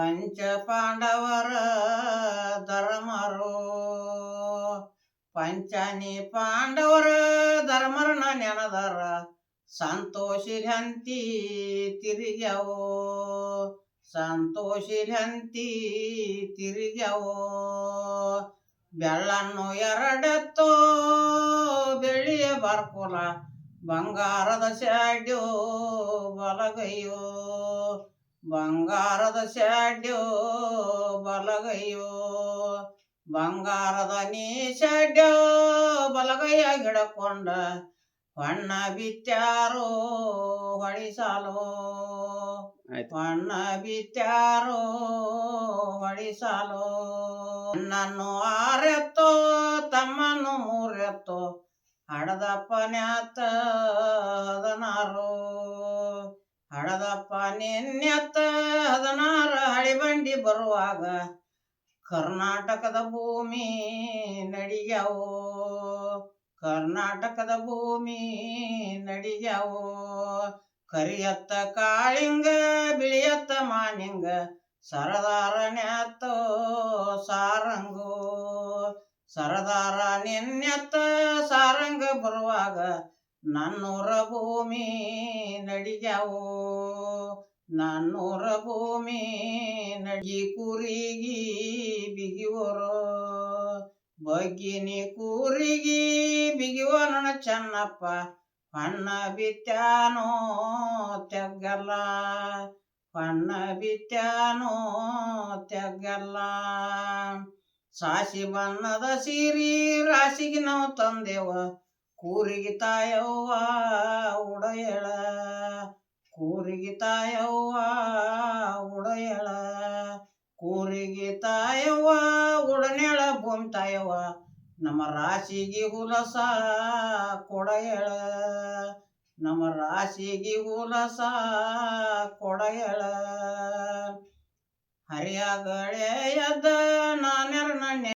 ಪಂಚ ಪಾಂಡವರ ಧರ್ಮರು. ಪಂಚನಿ ಪಾಂಡವರ ಧರ್ಮರನ ನೆನದರ ಸಂತೋಷಿಲಂತಿ ತಿರುಗ್ಯಾವೋ. ಸಂತೋಷಿಲಂತಿ ತಿರುಗ್ಯಾವೋ. ಬೆಳ್ಳನ್ನು ಎರಡೆತ್ತೋ ಬೆಳ್ಳಿಯ ಬರ್ಕುಲ. ಬಂಗಾರದ ಶಾಡ್ಯೋ ಬಲಗೈಯೋ. ಬಂಗಾರದ ಶಾಡ್ಯೋ ಬಲಗೈಯೋ ಬಂಗಾರದ ನೀ ಶಾಡ್ಯೋ ಬಲಗೈಯ ಗಿಡಕೊಂಡ ಹೊಣ್ಣ ಬಿತ್ತಾರೋ ಹೊಡಿಸಾಲೋ ಹೊಣ್ಣ ಬಿತ್ಯಾರೋ ಹೊಡಿಸಾಲೋ ನನ್ನು ಆರೆತ್ತೋ ತಮ್ಮನ್ನು ಮೂರೆತ್ತೋ ಹಡದಪ್ಪ ನ್ಯಾತ ಹದನಾರು ಹಡದಪ್ಪ ನಿನ್ನೆತ್ತ ಹದಿನಾರ ಹಳಿಬಂಡಿ ಬರುವಾಗ ಕರ್ನಾಟಕದ ಭೂಮಿ ನಡಿಗ್ಯಾವೋ? ಕರ್ನಾಟಕದ ಭೂಮಿ ನಡಿಗ್ಯಾವೋ? ಕರಿಯತ್ತ ಕಾಳಿಂಗ, ಬಿಳಿಯತ್ತ ಮಾನಿಂಗ ಸರದಾರ ನ್ಯಾತೋ ಸಾರಂಗೋ. ಸರದಾರ ನಿನ್ನೆತ್ತ ಸಾರಂಗ ಬರುವಾಗ ನನ್ನೂರ ಭೂಮಿ ನಡಿಗ್ಯಾವೋ ನಾನೂರ ಭೂಮಿ ನಡಿ ಕುರಿಗಿ ಬಿಗಿವರೋ? ಬಗ್ಗಿನಿ ಕೂರಿಗಿ ಬಿಗಿವ? ನನ್ನ ಚೆನ್ನಪ್ಪ ಹಣ್ಣ ಬಿತ್ಯಾನೋ? ತೆಗ್ಗಲ್ಲ. ಹಣ್ಣ ಬಿತ್ಯಾನೋ? ತೆಗ್ಗಲ್ಲ. ಸಾಸಿ ಬಣ್ಣದ ಸೀರಿ ರಾಸಿಗೆ ನಾವು ತಂದೆವ. ಕೂರಿಗೆ ತಾಯವ್ವ, ಉಡಯಳ. ಕೂರಿಗೆ ತಾಯವ್ವ, ಉಡಯಳ. ಕೂರಿಗೆ ತಾಯವ್ವ, ಉಡನೆಳ. ಭೂಮಿ ತಾಯವ್ವ, ನಮ್ಮ ರಾಶಿಗೆ ಹುಲಸ ಕೊಡಯಳ. ನಮ್ಮ ರಾಶಿಗೆ ಹುಲಸ ಕೊಡಯಳ. ಹರಿಯಾಗಳೆ ಎದ್ದ ನಾನೆರ ನನ್ನ